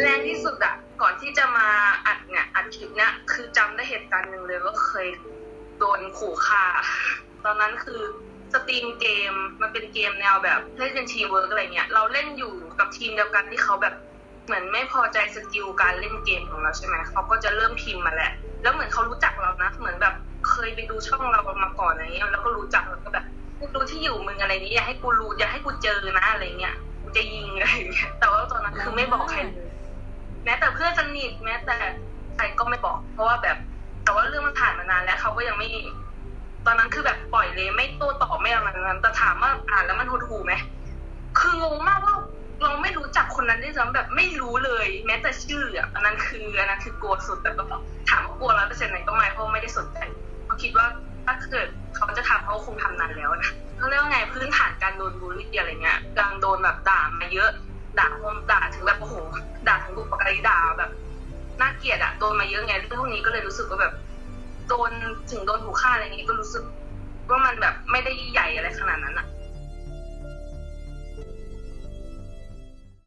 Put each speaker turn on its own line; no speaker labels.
แรงที่สุดอะก่อนที่จะมาอัดเนี่ยอัดคลิปเนี่ยคือจำได้เหตุการณ์หนึ่งเลยว่าเคยโดนขู่ฆ่า ตอนนั้นคือสตรีมเกมมันเป็นเกมแนวแบบเล่นเป็นทีมเวิร์กอะไรเงี้ยเราเล่นอยู่กับทีมเดียวกันที่เขาแบบเหมือนไม่พอใจสกิลการเล่นเกมของเราใช่ไหมเขาก็จะเริ่มพิมพ์มาแหละ แล้วเหมือนเขารู้จักเรานะ เหมือนแบบเคยไปดูช่องเรามาก่อนอะไรเงี้ยแล้วก็รู้จักแล้วก็แบบดูที่อยู่มึงอะไรนี้อย่าให้กูรู้อย่าให้กูเจอนะอะไรเงี้ยกูจะยิงอะไรเงี้ยแต่ว่าตอนนั้นคือไม่บอกใครเลย แม้แต่เพื่อนสนิทแม้แต่ใครก็ไม่บอก เพราะว่าแบบ แต่ว่าเรื่องมันผ่านมานานแล้วเขาก็ยังไม่ ตอนนั้นคือแบบปล่อยเลย ไม่โต้ตอบไม่อะไรนั้นแต่ถามว่าอ่านแล้วมันหดหูไหมคืองงมากว่าเราไม่รู้จักคนนั้นด้วยซ้ำแบบไม่รู้เลย แม้แต่ชื่ออะอันนั้นคืออันนั้นคือกลัวสุดแต่ก็ถามว่ากลัวร้อยเปอร์เซ็นต์ไหนก็ไม่เพราะไม่ได้สนใจเขาคิดว่าถ้าเกิดเขาจะทำเขาคงทำนานแล้วนะเขาเรียกว่าไงพื้นฐานการโดนบูลลี่อะไรเงี้ยกำลังโดนแบบด่ามาเยอะ ด่าพวกด่า โดนมาเยอะไงเรื่องพวกนี้ก็เลยรู้สึกว่าแบบโดนถึงโดนถูกฆ่าอะไรนี้ก็รู้สึกว่ามันแบบไม่ได้ใหญ่อะไร